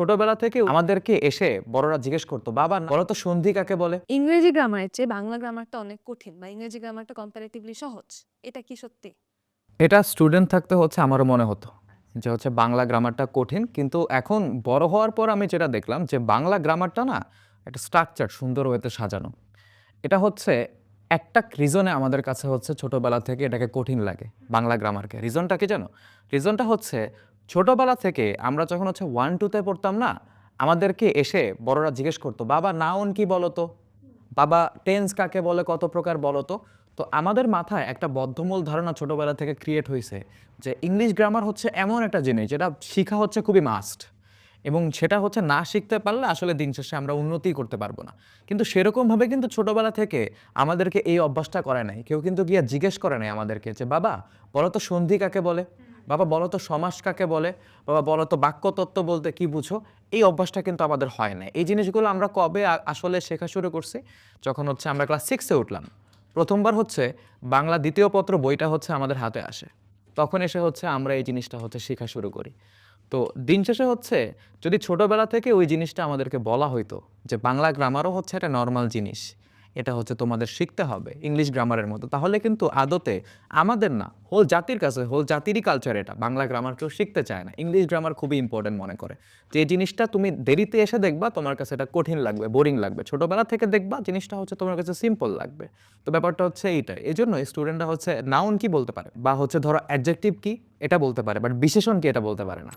ছোটবেলা থেকে আমাদেরকে এসে বড়রা জিজ্ঞেস করতো বাবা বলো তো সন্ধি কাকে বলে? ইংরেজি গ্রামারের চেয়ে বাংলা গ্রামারটা অনেক কঠিন বা ইংরেজি গ্রামারটা কম্পারেটিভলি সহজ। এটা কি সত্যি? এটা স্টুডেন্ট থাকতে হচ্ছে আমারও মনে হতো যে হচ্ছে বাংলা গ্রামারটা কঠিন কিন্তু এখন বড় হওয়ার পর আমি যেটা দেখলাম যে বাংলা গ্রামারটা না একটা স্ট্রাকচার সুন্দর ওয়েতে সাজানো। এটা হচ্ছে একটা রিজনে আমাদের কাছে হচ্ছে ছোটবেলা থেকে এটাকে কঠিন লাগে বাংলা গ্রামারকে রিজনটা কি জানো? রিজনটা হচ্ছে ছোটবেলা থেকে আমরা যখন হচ্ছে ওয়ান টুতে পড়তাম না, আমাদেরকে এসে বড়রা জিজ্ঞেস করতো, বাবা নাউন কি বলো তো বাবা টেন্স কাকে বলে? কত প্রকার বলো তো তো আমাদের মাথায় একটা বদ্ধমূল ধারণা ছোটবেলা থেকে ক্রিয়েট হয়েছে যে ইংলিশ গ্রামার হচ্ছে এমন একটা জিনিস যেটা শিখা হচ্ছে খুবই মাস্ট এবং সেটা হচ্ছে না শিখতে পারলে আসলে দিন শেষে আমরা উন্নতি করতে পারব না। কিন্তু সেরকমভাবে কিন্তু ছোটবেলা থেকে আমাদেরকে এই অভ্যাসটা করে নাই। কেউ কিন্তু গিয়ে জিজ্ঞেস করে নাই আমাদেরকে যে, বাবা বলো তো সন্ধি কাকে বলে? বাবা, বলো তো সমাস কাকে বলে? বাবা, বলো তো বাক্যতত্ত্ব বলতে কি বুঝো? এই অভ্যাসটা কিন্তু আমাদের হয় না। এই জিনিসগুলো আমরা কবে আসলে শেখা শুরু করছি? যখন হচ্ছে আমরা ক্লাস সিক্সে উঠলাম। প্রথমবার হচ্ছে বাংলা দ্বিতীয় পত্র বইটা হচ্ছে আমাদের হাতে আসে। তখন এসে হচ্ছে আমরা এই জিনিসটা হচ্ছে শেখা শুরু করি। তো দিন শেষে হচ্ছে যদি ছোটোবেলা থেকে ওই জিনিসটা আমাদেরকে বলা হইতো যে বাংলা গ্রামারও হচ্ছে একটা নর্মাল জিনিস এটা হচ্ছে তোমাদের শিখতে হবে ইংলিশ গ্রামারের মতো। তাহলে কিন্তু আদতে আমাদের না হোল জাতির কাছে হোল জাতিরই কালচার এটা। বাংলা গ্রামার কেউ শিখতে চায় না। ইংলিশ গ্রামার খুবই ইম্পর্টেন্ট মনে করে। যে জিনিসটা তুমি দেরিতে এসে দেখবা, তোমার কাছে এটা কঠিন লাগবে বোরিং লাগবে। ছোটবেলা থেকে দেখবা, জিনিসটা হচ্ছে তোমার কাছে সিম্পল লাগবে। তো ব্যাপারটা হচ্ছে এইটাই। এই জন্য স্টুডেন্টরা হচ্ছে নাউন কি বলতে পারে? বা হচ্ছে ধরো অ্যাডজেক্টিভ কি? এটা বলতে পারে বাট বিশেষণ কি এটা বলতে পারে না।